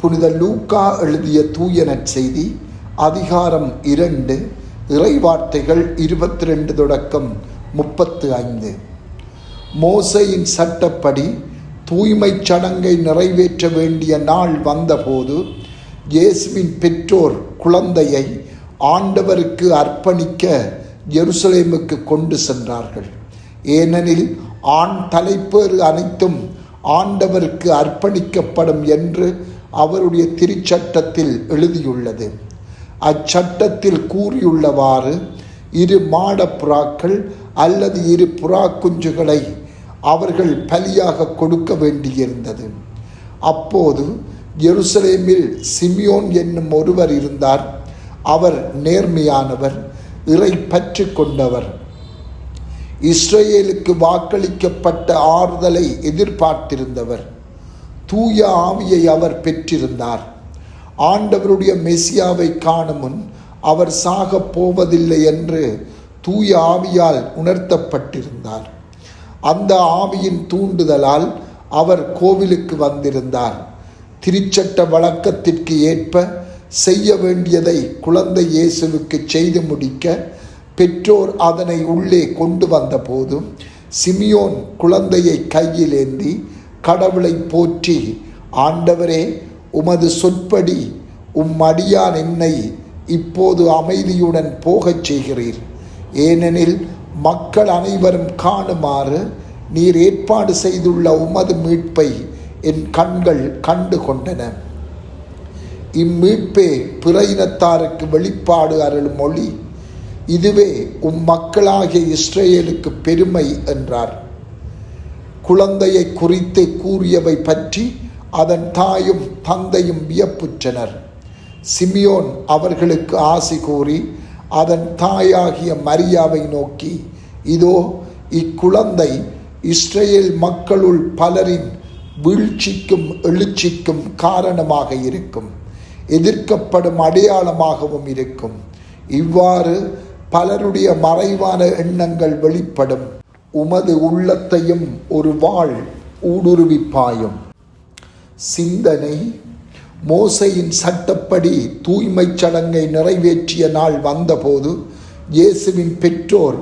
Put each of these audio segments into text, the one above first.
புனித லூக்கா எழுதிய தூய நற்செய்தி அதிகாரம் இரண்டு இறைவார்த்தைகள் இருபத்தி ரெண்டு தொடக்கம் முப்பத்து ஐந்து. மோசையின் சட்டப்படி தூய்மைச் சடங்கை நிறைவேற்ற வேண்டிய நாள் வந்தபோது இயேசுவின் பெற்றோர் குழந்தையை ஆண்டவருக்கு அர்ப்பணிக்க எருசலேமுக்கு கொண்டு சென்றார்கள். ஏனெனில் ஆண் தலைப்பேறு அனைத்தும் ஆண்டவருக்கு அர்ப்பணிக்கப்படும் என்று அவருடைய திருச்சட்டத்தில் எழுதியுள்ளது. அச்சட்டத்தில் கூறியுள்ளவாறு இரு மாட புறாக்கள் அல்லது இரு புறா குஞ்சுகளை அவர்கள் பலியாக கொடுக்க வேண்டியிருந்தது. அப்போது எருசலேமில் சிமியோன் என்னும் ஒருவர் இருந்தார். அவர் நேர்மையானவர் இறை பற்று கொண்டவர். இஸ்ரேலுக்கு வாக்களிக்கப்பட்ட ஆறுதலை எதிர்பார்த்திருந்தவர். தூய ஆவியை அவர் பெற்றிருந்தார். ஆண்டவருடைய மெசியாவை காணும் முன் அவர் சாகப் போவதில்லை என்று தூய ஆவியால் உணர்த்தப்பட்டிருந்தார். அந்த ஆவியின் தூண்டுதலால் அவர் கோவிலுக்கு வந்திருந்தார். திருச்சட்ட வழக்கத்திற்கு ஏற்ப செய்ய வேண்டியதை குழந்தை இயேசுவுக்கு செய்து முடிக்க பெற்றோர் அதனை உள்ளே கொண்டு வந்தபோதும் சிமியோன் குழந்தையை கையில் ஏந்தி கடவுளை போற்றி ஆண்டவரே உமது சொற்படி உம் அடியான் என்னை இப்போது அமைதியுடன் போகச் செய்கிறீர். ஏனெனில் மக்கள் அனைவரும் காணுமாறு நீர் ஏற்பாடு செய்துள்ள உமது மீட்பை என் கண்கள் கண்டு கொண்டன இம்மீட்பே பிற இனத்தாருக்கு வெளிப்பாடு அருள் மொழி. இதுவே உம் மக்களாகிய இஸ்ரேலுக்கு பெருமை என்றார். குழந்தையை குறித்து கூறியவை பற்றி அதன் தாயும் தந்தையும் வியப்புற்றனர். சிமியோன் அவர்களுக்கு ஆசி கூறி அதன் தாயாகிய மரியாவை நோக்கி இதோ இக்குழந்தை இஸ்ரேல் மக்களுள் பலரின் வீழ்ச்சிக்கும் எழுச்சிக்கும் காரணமாக இருக்கும். எதிர்க்கப்படும் அடையாளமாகவும் இருக்கும். இவ்வாறு பலருடைய மறைவான எண்ணங்கள் வெளிப்படும். உமது உள்ளத்தையும் ஒரு வாழ் ஊடுருவிப்பாயும். சிந்தனை மோசையின் சட்டப்படி தூய்மைச் சடங்கை நிறைவேற்றிய நாள் வந்தபோது இயேசுவின் பெற்றோர்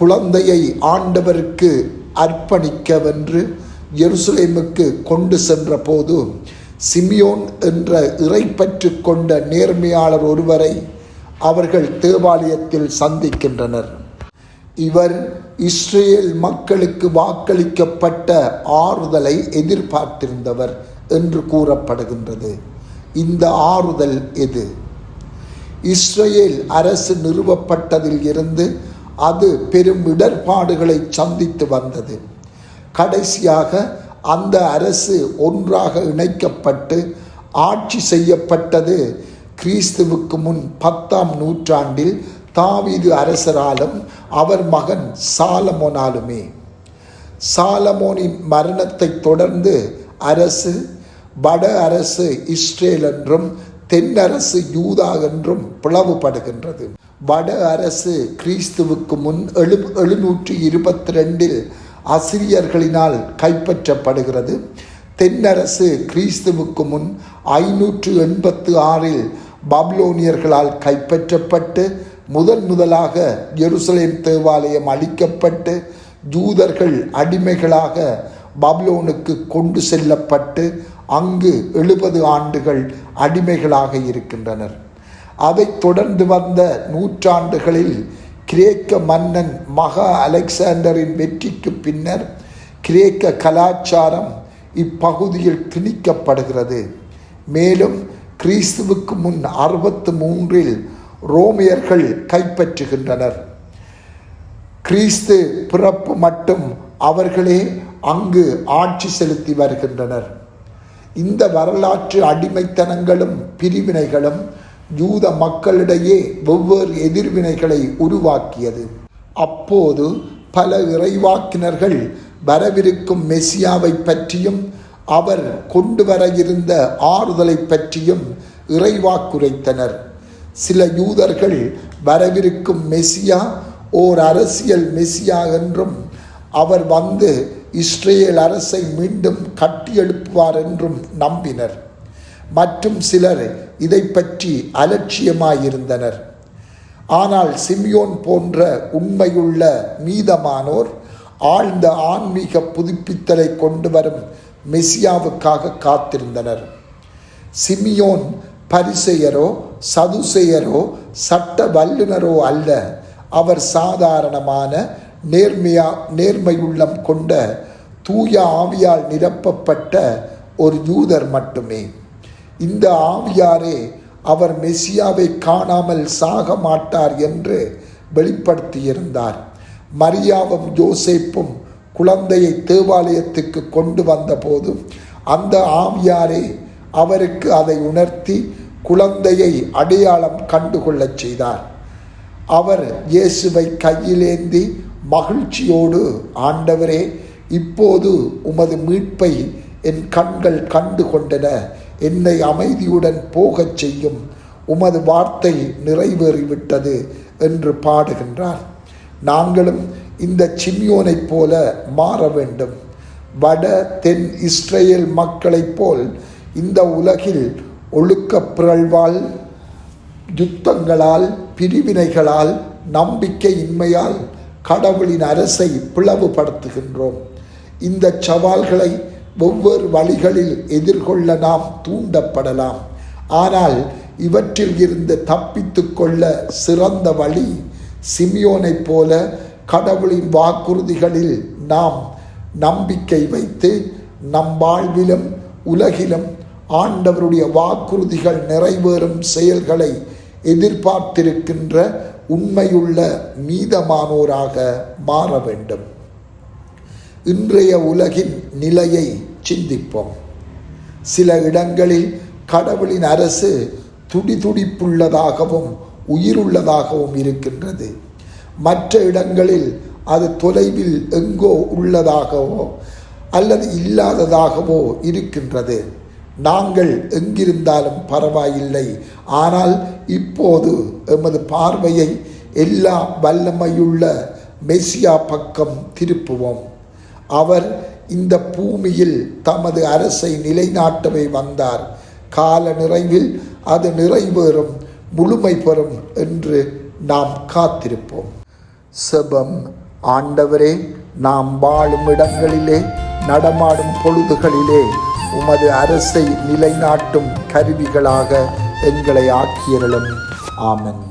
குழந்தையை ஆண்டவருக்கு அர்ப்பணிக்கவென்று எருசலேமுக்கு கொண்டு சென்ற போது சிமியோன் என்ற இறைப்பற்று கொண்ட நேர்மையாளர் ஒருவரை அவர்கள் தேவாலயத்தில் சந்திக்கின்றனர். இவர் இஸ்ரேல் மக்களுக்கு வாக்களிக்கப்பட்ட ஆறுதலை எதிர்பார்த்திருந்தவர் என்று கூறப்படுகின்றது. இந்த ஆறுதல் எது? இஸ்ரேல் அரசு நிறுவப்பட்டதில் இருந்து அது பெரும் இடர்பாடுகளை சந்தித்து வந்தது. கடைசியாக அந்த அரசு ஒன்றாக இணைக்கப்பட்டு ஆட்சி செய்யப்பட்டது. கிறிஸ்துவுக்கு முன் பத்தாம் நூற்றாண்டில் தாவீது அரசராலும் அவர் மகன் சாலமோனாலுமே. சாலமோனின் மரணத்தை தொடர்ந்து அரசு வட அரசு இஸ்ரேல் என்றும் தென்னரசு யூதா என்றும் பிளவுபடுகின்றது. வட அரசு கிறிஸ்துவுக்கு முன் எழு எழுநூற்றி இருபத்தி ரெண்டில் அசிரியர்களினால் கைப்பற்றப்படுகிறது. தென்னரசு கிறிஸ்துவுக்கு முன் ஐநூற்று எண்பத்து ஆறில் பப்லோனியர்களால் கைப்பற்றப்பட்டு முதன் முதலாக எருசலேம் தேவாலயம் அளிக்கப்பட்டு ஜூதர்கள் அடிமைகளாக பப்லோனுக்கு கொண்டு செல்லப்பட்டு அங்கு எழுபது ஆண்டுகள் அடிமைகளாக இருக்கின்றனர். அதைத் தொடர்ந்து வந்த நூற்றாண்டுகளில் கிரேக்க மன்னன் மகா அலெக்சாண்டரின் வெற்றிக்கு பின்னர் கிரேக்க கலாச்சாரம் இப்பகுதியில் திணிக்கப்படுகிறது. மேலும் கிறிஸ்துவுக்கு முன் அறுபத்து மூன்றில் ரோமியர்கள் கைப்பற்றுகின்றனர். கிறிஸ்து பிறப்பு மட்டும் அவர்களே அங்கு ஆட்சி செலுத்தி வருகின்றனர். இந்த வரலாற்று அடிமைத்தனங்களும் பிரிவினைகளும் யூத மக்களிடையே வெவ்வேறு எதிர்வினைகளை உருவாக்கியது. அப்போது பல இறைவாக்கினர்கள் வரவிருக்கும் மெசியாவை பற்றியும் அவர் கொண்டு வர இருந்த ஆறுதலை பற்றியும் இறைவாக்குரைத்தனர் சில யூதர்கள் வரவிருக்கும் மெசியா ஓர் அரசியல் மெசியா என்றும் அவர் வந்து இஸ்ரேல் அரசை மீண்டும் கட்டியெழுப்புவார் என்றும் நம்பினர். மற்றும் சிலர் இதை பற்றி அலட்சியமாயிருந்தனர். ஆனால் சிமியோன் போன்ற உண்மையுள்ள மீதமானோர் ஆழ்ந்த ஆன்மீக புதுப்பித்தலை கொண்டு வரும் மெசியாவுக்காக காத்திருந்தனர். சிமியோன் பரிசெயரோ சதுசெயரோ சட்ட வல்லுனரோ அல்ல. அவர் சாதாரணமான நேர்மையா நேர்மையுள்ளம் கொண்ட தூய ஆவியால் நிரப்பப்பட்ட ஒரு யூதர் மட்டுமே. இந்த ஆவியாரே அவர் மெசியாவை காணாமல் சாக மாட்டார் என்று வெளிப்படுத்தியிருந்தார். மரியாவும் ஜோசேப்பும் குழந்தையை தேவாலயத்துக்கு கொண்டு வந்தபோது அந்த ஆவியாரே அவருக்கு அதை உணர்த்தி குழந்தையை அடையாளம் கண்டுகொள்ளச் செய்தார். அவர் இயேசுவை கையிலேந்தி மகிழ்ச்சியோடு ஆண்டவரே இப்போது உமது மீட்பை என் கண்கள் கண்டு கொண்டன என்னை அமைதியுடன் போகச் செய்யும். உமது வார்த்தை நிறைவேறிவிட்டது என்று பாடுகின்றார். நாங்களும் இந்த சிமியோனைப் போல மாற வேண்டும். வட தென் இஸ்ரேல் மக்களைப் போல் இந்த உலகில் ஒழுக்கப் பிறழ்வால் யுத்தங்களால் பிரிவினைகளால் நம்பிக்கையின்மையால் கடவுளின் அரசை பிளவுபடுத்துகின்றோம். இந்த சவால்களை ஒவ்வொரு வழிகளில் எதிர்கொள்ள நாம் தூண்டப்படலாம். ஆனால் இவற்றில் இருந்து தப்பித்து கொள்ள சிறந்த வழி சிமியோனைப் போல கடவுளின் வாக்குறுதிகளில் நாம் நம்பிக்கை வைத்து நம் வாழ்விலும் உலகிலும் ஆண்டவருடைய வாக்குறுதிகள் நிறைவேறும் செயல்களை எதிர்பார்த்திருக்கின்ற உண்மையுள்ள மீதமானோராக மாற வேண்டும். இன்றைய உலகின் நிலையை சிந்திப்போம். சில இடங்களில் கடவுளின் அரசு துடிதுடிப்புள்ளதாகவும் உயிருள்ளதாகவும் இருக்கின்றது. மற்ற இடங்களில் அது தொலைவில் எங்கோ உள்ளதாகவோ அல்லது இல்லாததாகவோ இருக்கின்றது. நாங்கள் எங்கிருந்தாலும் பரவாயில்லை. ஆனால் இப்போது எமது பார்வையை எல்லா வல்லமையுள்ள மெசியா பக்கம் திருப்புவோம். அவர் இந்த பூமியில் தமது அரசை நிலைநாட்டவே வந்தார். கால நிறைவில் அது நிறைவேறும் முழுமை பெறும் என்று நாம் காத்திருப்போம். செபம் ஆண்டவரே நாம் வாழும் இடங்களிலே நடமாடும் பொழுதுகளிலே உமது அரசை நிலைநாட்டும் கருவிகளாக எங்களை ஆக்கியருளும். ஆமன்.